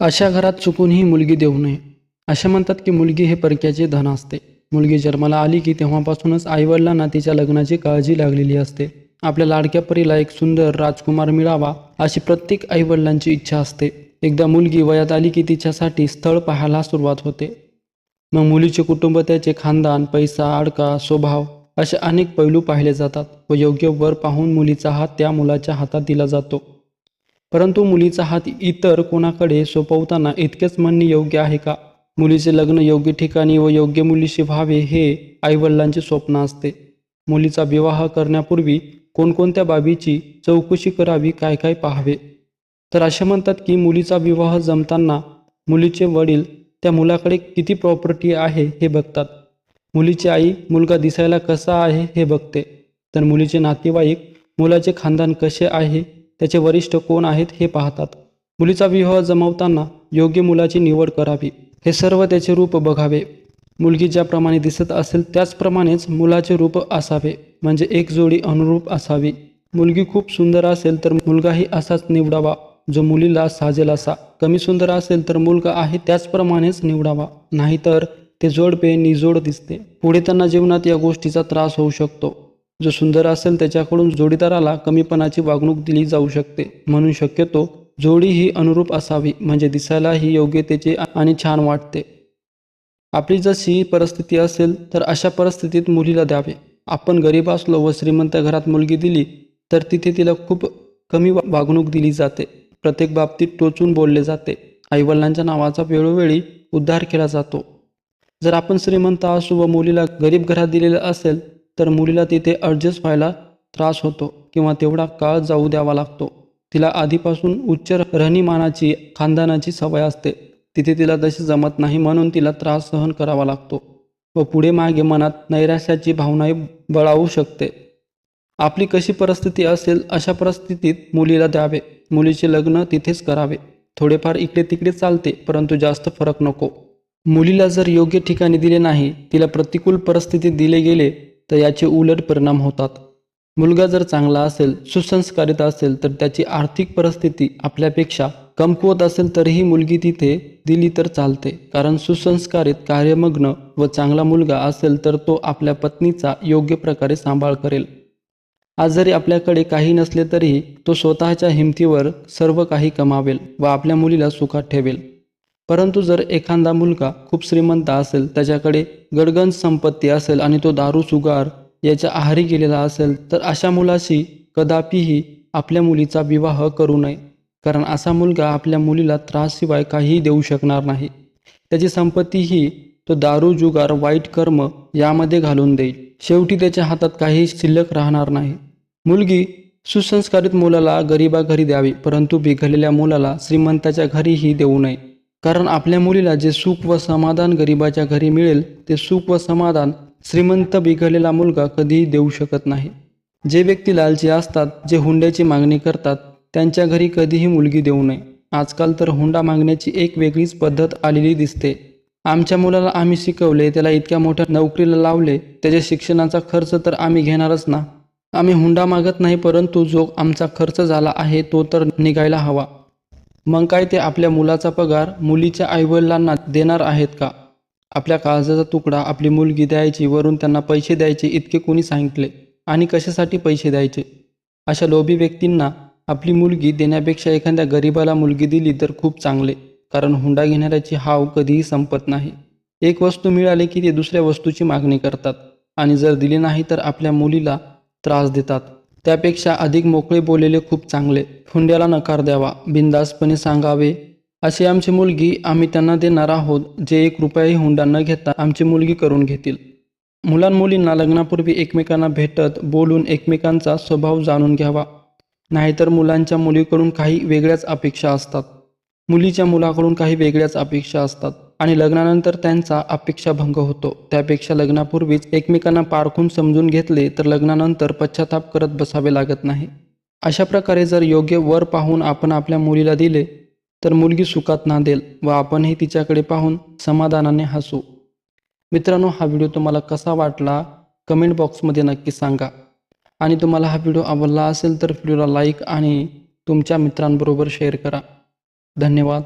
अशा घरात चुकूनही मुलगी देऊ नये. असे म्हणतात की मुलगी हे परक्याचे धन असते. मुलगी जन्माला आली की तेव्हापासूनच आईवडिलांना तिच्या लग्नाची काळजी लागलेली असते. आपल्या लाडक्या परीला एक सुंदर राजकुमार मिळावा अशी प्रत्येक आईवडिलांची इच्छा असते. एकदा मुलगी वयात आली की तिच्यासाठी स्थळ पाहायला सुरुवात होते. मग मुलीचे कुटुंब त्याचे खानदान पैसा अडका स्वभाव असे अनेक पैलू पाहिले जातात व योग्य वर पाहून मुलीचा हात त्या मुलाच्या हातात दिला जातो. परंतु मुलीचा हात इतर कोणाकडे सोपवताना इतकेच म्हणणे योग्य आहे का? मुलीचे लग्न योग्य ठिकाणी व योग्य मुलीशी व्हावे हे आईवडिलांचे स्वप्न असते. मुलीचा विवाह करण्यापूर्वी कोणकोणत्या बाबीची चौकशी करावी काय काय पाहावे? तर असे म्हणतात की मुलीचा विवाह जमताना मुलीचे वडील त्या मुलाकडे किती प्रॉपर्टी आहे हे बघतात. मुलीची आई मुलगा दिसायला कसा आहे हे बघते. तर मुलीचे नातेवाईक मुलाचे खानदान कसे आहे त्याचे वरिष्ठ कोण आहेत हे पाहतात. मुलीचा विवाह जमवताना योग्य मुलाची निवड करावी. हे सर्व त्याचे रूप बघावे. मुलगी ज्याप्रमाणे दिसत असेल त्याचप्रमाणेच मुलाचे रूप असावे. म्हणजे एक जोडी अनुरूप असावी. मुलगी खूप सुंदर असेल तर मुलगाही असाच निवडावा. जो मुलीला साजेल असा. कमी सुंदर असेल तर मुलगा आहे त्याचप्रमाणेच निवडावा. नाहीतर ते जोडपे निजोड दिसते. पुढे त्यांना जीवनात या गोष्टीचा त्रास होऊ शकतो. जो सुंदर असेल त्याच्याकडून जोडीदाराला कमीपणाची वागणूक दिली जाऊ शकते. म्हणून शक्यतो जोडी ही अनुरूप असावी म्हणजे दिसायलाही योग्यतेचे आणि छान वाटते. आपली जशी परिस्थिती असेल तर अशा परिस्थितीत मुलीला द्यावे. आपण गरीब असलो व श्रीमंत घरात मुलगी दिली तर तिथे तिला खूप कमी वागणूक दिली जाते. प्रत्येक बाबतीत टोचून बोलले जाते. आईवडिलांच्या नावाचा वेळोवेळी उद्धार केला जातो. जर आपण श्रीमंत असू व मुलीला गरीब घरात दिलेलं असेल तर मुलीला तिथे ॲडजस्ट व्हायला त्रास होतो किंवा तेवढा काळ जाऊ द्यावा लागतो. तिला आधीपासून उच्च रहणीमानाची खानदानाची सवय असते. तिथे तिला तशी जमत नाही म्हणून तिला त्रास सहन करावा लागतो. व पुढे मागे मनात नैराश्याची भावनाही बळावू शकते. आपली कशी परिस्थिती असेल अशा परिस्थितीत मुलीला द्यावे. मुलीचे लग्न तिथेच करावे. थोडेफार इकडे तिकडे चालते परंतु जास्त फरक नको. मुलीला जर योग्य ठिकाणी दिले नाही तिला प्रतिकूल परिस्थितीत दिले गेले तर याचे उलट परिणाम होतात. मुलगा जर चांगला असेल सुसंस्कारित असेल तर त्याची आर्थिक परिस्थिती आपल्यापेक्षा कमकुवत असेल तरीही मुलगी तिथे दिली तर चालते. कारण सुसंस्कारित कार्यमग्न व चांगला मुलगा असेल तर तो आपल्या पत्नीचा योग्य प्रकारे सांभाळ करेल. आज जरी आपल्याकडे काही नसले तरीही तो स्वतःच्या हिमतीवर सर्व काही कमावेल व आपल्या मुलीला सुखात ठेवेल. परंतु जर एखादा मुलगा खूप श्रीमंत असेल त्याच्याकडे गडगंज संपत्ती असेल आणि तो दारू सुगार याच्या आहारी गेलेला असेल तर अशा मुलाशी कदापिही आपल्या मुलीचा विवाह करू नये. कारण असा मुलगा आपल्या मुलीला त्रासशिवाय काहीही देऊ शकणार नाही. त्याची संपत्ती ही तो दारू जुगार वाईट कर्म यामध्ये घालून देईल. शेवटी त्याच्या हातात काही शिल्लक राहणार नाही. मुलगी सुसंस्कारित मुलाला गरिबा घरी द्यावी परंतु बिघडलेल्या मुलाला श्रीमंताच्या घरीही देऊ नये. कारण आपल्या मुलीला जे सुख व समाधान गरिबाच्या घरी मिळेल ते सुख व समाधान श्रीमंत बिघडलेला मुलगा कधीही देऊ शकत नाही. जे व्यक्ती लालची असतात जे हुंड्याची मागणी करतात त्यांच्या घरी कधीही मुलगी देऊ नये. आजकाल तर हुंडा मागण्याची एक वेगळीच पद्धत आलेली दिसते. आमच्या मुलाला आम्ही शिकवले त्याला इतक्या मोठ्या नोकरीला लावले त्याच्या शिक्षणाचा खर्च तर आम्ही घेणारच ना. आम्ही हुंडा मागत नाही परंतु जो आमचा खर्च झाला आहे तो तर निघायला हवा. मग काय ते आपल्या मुलाचा पगार मुलीच्या आईवडिलांना देणार आहेत का? आपल्या काळजाचा तुकडा आपली मुलगी द्यायची वरून त्यांना पैसे द्यायचे इतके कोणी सांगितले? आणि कशासाठी पैसे द्यायचे? अशा लोभी व्यक्तींना आपली मुलगी देण्यापेक्षा एखाद्या गरिबाला मुलगी दिली तर खूप चांगले कारण हुंडा घेणाऱ्याची हाव कधीही संपत नाही. एक वस्तू मिळाली की ते दुसऱ्या वस्तूची मागणी करतात. आणि जर दिली नाही तर आपल्या मुलीला त्रास देतात. त्यापेक्षा अधिक मोकळे बोललेले खूप चांगले. हुंड्याला नकार द्यावा बिंदासपणे सांगावे. अशी आमची मुलगी आम्ही त्यांना देणार आहोत जे एक रुपयाही हुंडा न घेता आमची मुलगी करून घेतील. मुलांमुलींना लग्नापूर्वी एकमेकांना भेटत बोलून एकमेकांचा स्वभाव जाणून घ्यावा. नाहीतर मुलांच्या मुलीकडून काही वेगळ्याच अपेक्षा असतात. मुलीच्या मुलाकडून काही वेगळ्याच अपेक्षा असतात. आणि लग्नानंतर त्यांचा अपेक्षाभंग होतो. त्यापेक्षा लग्नापूर्वीच एकमेकांना पारखून समजून घेतले तर लग्नानंतर पश्चाताप करत बसावे लागत नाही. अशा प्रकारे जर योग्य वर पाहून आपण आपल्या मुलीला दिले तर मुलगी सुखात नांदेल व आपणही तिच्याकडे पाहून समाधानाने हसू. मित्रांनो हा व्हिडिओ तुम्हाला कसा वाटला? कमेंट बॉक्समध्ये नक्की सांगा. आणि तुम्हाला हा व्हिडिओ आवडला असेल तर व्हिडिओला लाईक आणि तुमच्या मित्रांबरोबर शेअर करा. धन्यवाद.